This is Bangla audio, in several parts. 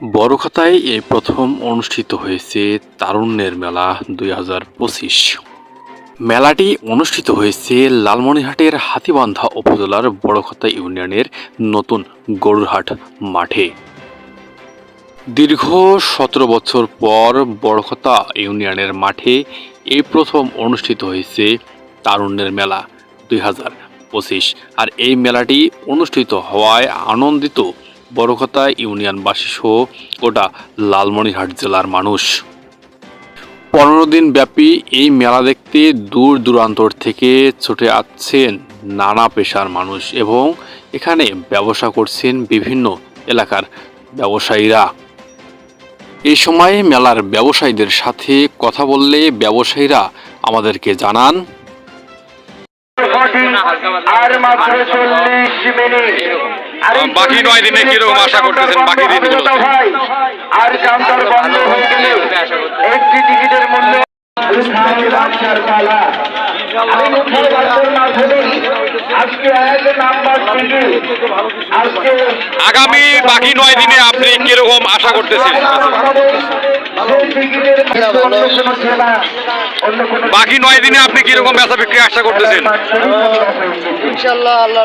বড়খাতায় এই প্রথম অনুষ্ঠিত হয়েছে তারুণ্যের মেলা দুই হাজার পঁচিশ। মেলাটি অনুষ্ঠিত হয়েছে লালমনিরহাটের হাতিবান্ধা উপজেলার বড়খাতা ইউনিয়নের নতুন গরুরহাট মাঠে। দীর্ঘ সতেরো বছর পর বড়খতা ইউনিয়নের মাঠে এই প্রথম অনুষ্ঠিত হয়েছে তারুণ্যের মেলা দুই হাজার পঁচিশ। আর এই মেলাটি অনুষ্ঠিত হওয়ায় আনন্দিত বড়খতা ইউনিয়নবাসী সহ গোটা লালমনিরহাট জেলার মানুষ। পনেরো দিন ব্যাপী এই মেলা দেখতে দূর দূরান্তর থেকে ছুটে আসছেন নানা পেশার মানুষ এবং এখানে ব্যবসা করছেন বিভিন্ন এলাকার ব্যবসায়ীরা। এই সময়ে মেলার ব্যবসায়ীদের সাথে কথা বললে ব্যবসায়ীরা আমাদেরকে জানান আর মাত্র চল্লিশ মিনিট। বাকি নয় দিনে কীরকম আশা করতেছেন? বাকি দিনগুলো আর কাউন্টার বন্ধ হয়ে গেলে একটি টিকিটের মূল্য আগামী বাকি নয় দিনে আপনি কীরকম আশা করতেছেন? বাকি নয় দিনে আপনি কীরকম ব্যবসা বিক্রি আশা করতেছেন? ইনশাল্লাহ আল্লাহ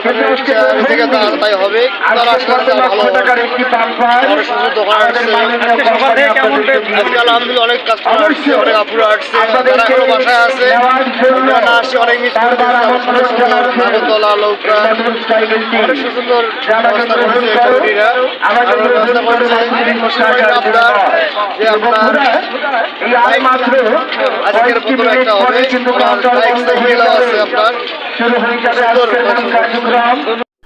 তাই হবে। আলহামদুলিল্লাহ অনেক কাস্টমার আসছে অনেক আপুরা আসছে। তারা এখনও বাসায় আছে। আমরা না অনেক মিস সুন্দর সুন্দর নাগরদোলা লৌকা অনেক সুন্দর ব্যবস্থা করেছে কর্মীরা আমরা ব্যবস্থা করেছে আপনার যে আপনার আজকের প্রথম একটা হবে। বাইক সাইকেলও আছে আপনার। সুন্দর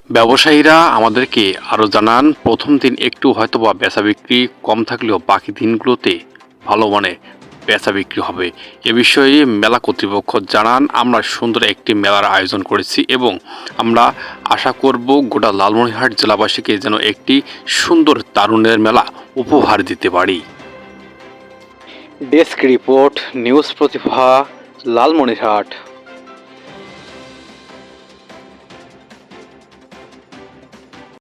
ব্যবসায়ীরা আমাদেরকে আরও জানান প্রথম দিন একটু হয়তো বা বেচা বিক্রি কম থাকলেও বাকি দিনগুলোতে ভালো মানে বেচা বিক্রি হবে। এ বিষয়ে মেলা কর্তৃপক্ষ জানান, আমরা সুন্দর একটি মেলার আয়োজন করেছি এবং আমরা আশা করব গোটা লালমনিরহাট জেলাবাসীকে যেন একটি সুন্দর তারুণের মেলা উপহার দিতে পারি। Desk report, news Pratibha, Lalmonirhat.